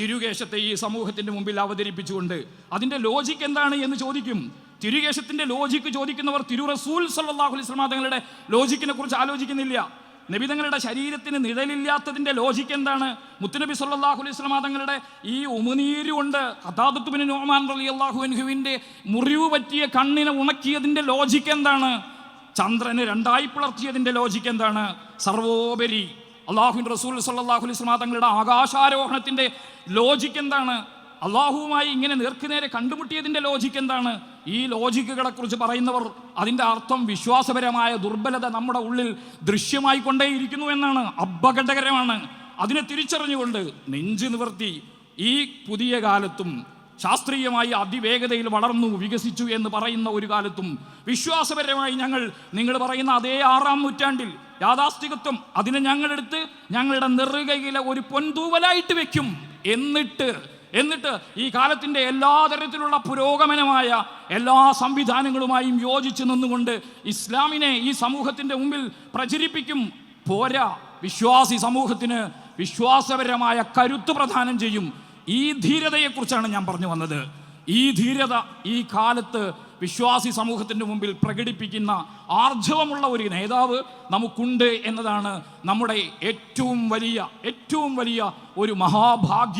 തിരുകേശത്തെ ഈ സമൂഹത്തിന്റെ മുമ്പിൽ അവതരിപ്പിച്ചുകൊണ്ട് അതിന്റെ ലോജിക്ക് എന്താണ് എന്ന് ചോദിക്കും. തിരുകേശത്തിന്റെ ലോജിക്ക് ചോദിക്കുന്നവർ തിരു റസൂൽ സല്ലാഹു അലൈഹി വസല്ലം തങ്ങളുടെ ലോജിക്കിനെ കുറിച്ച് ആലോചിക്കുന്നില്ല. നബിതങ്ങളുടെ ശരീരത്തിന് നിഴലില്ലാത്തതിന്റെ ലോജിക്ക് എന്താണ്? മുത്തുനബി സല്ലാഹു അലൈഹി തങ്ങളുടെ ഈ ഉമനീരുകൊണ്ട് കൊണ്ട് ഖതാദത്തുബിൻ നോമാൻ റളിയല്ലാഹു അൻഹുവിന്റെ മുറിവ് പറ്റിയ കണ്ണിനെ ഉണക്കിയതിന്റെ ലോജിക്ക് എന്താണ്? ചന്ദ്രന് രണ്ടായി പിളർത്തിയതിന്റെ ലോജിക്ക് എന്താണ്? സർവോപരി അള്ളാഹുവിൻ റസൂൽ സല്ലാഹു അലൈഹി വസല്ലം തങ്ങളുടെ ആകാശാരോഹണത്തിന്റെ ലോജിക്ക് എന്താണ്? അള്ളാഹുവുമായി ഇങ്ങനെ നേർക്കുനേരെ കണ്ടുമുട്ടിയതിന്റെ ലോജിക്ക് എന്താണ്? ഈ ലോജിക്കുകളെ കുറിച്ച് പറയുന്നവർ അതിന്റെ അർത്ഥം വിശ്വാസപരമായ ദുർബലത നമ്മുടെ ഉള്ളിൽ ദൃശ്യമായി കൊണ്ടേയിരിക്കുന്നു എന്നാണ്. അപകടകരമാണ്. അതിനെ തിരിച്ചറിഞ്ഞുകൊണ്ട് നെഞ്ചു നിവർത്തി ഈ പുതിയ കാലത്തും ശാസ്ത്രീയമായി അതിവേഗതയിൽ വളർന്നു വികസിച്ചു എന്ന് പറയുന്ന ഒരു കാലത്തും വിശ്വാസപരമായി ഞങ്ങൾ നിങ്ങൾ പറയുന്ന അതേ ആറാം നൂറ്റാണ്ടിൽ യാഥാസ്ഥികത്വം അതിനെ ഞങ്ങളെടുത്ത് ഞങ്ങളുടെ നെറുകയിലെ ഒരു പൊൻതൂവലായിട്ട് വെക്കും. എന്നിട്ട് എന്നിട്ട് ഈ കാലത്തിന്റെ എല്ലാ തരത്തിലുള്ള പുരോഗമനമായ എല്ലാ സംവിധാനങ്ങളുമായും യോജിച്ച് നിന്നുകൊണ്ട് ഇസ്ലാമിനെ ഈ സമൂഹത്തിന്റെ മുമ്പിൽ പ്രചരിപ്പിക്കും. പോരാ വിശ്വാസി സമൂഹത്തിന് വിശ്വാസപരമായ കരുത്ത് പ്രദാനം ചെയ്യും. ഈ ധീരതയെക്കുറിച്ചാണ് ഞാൻ പറഞ്ഞു വന്നത്. ഈ ധീരത ഈ കാലത്ത് വിശ്വാസി സമൂഹത്തിന്റെ മുമ്പിൽ പ്രകടിപ്പിക്കുന്ന ആർജവമുള്ള ഒരു നേതാവ് നമുക്കുണ്ട് എന്നതാണ് നമ്മുടെ ഏറ്റവും വലിയ ഏറ്റവും വലിയ ഒരു മഹാഭാഗ്യം.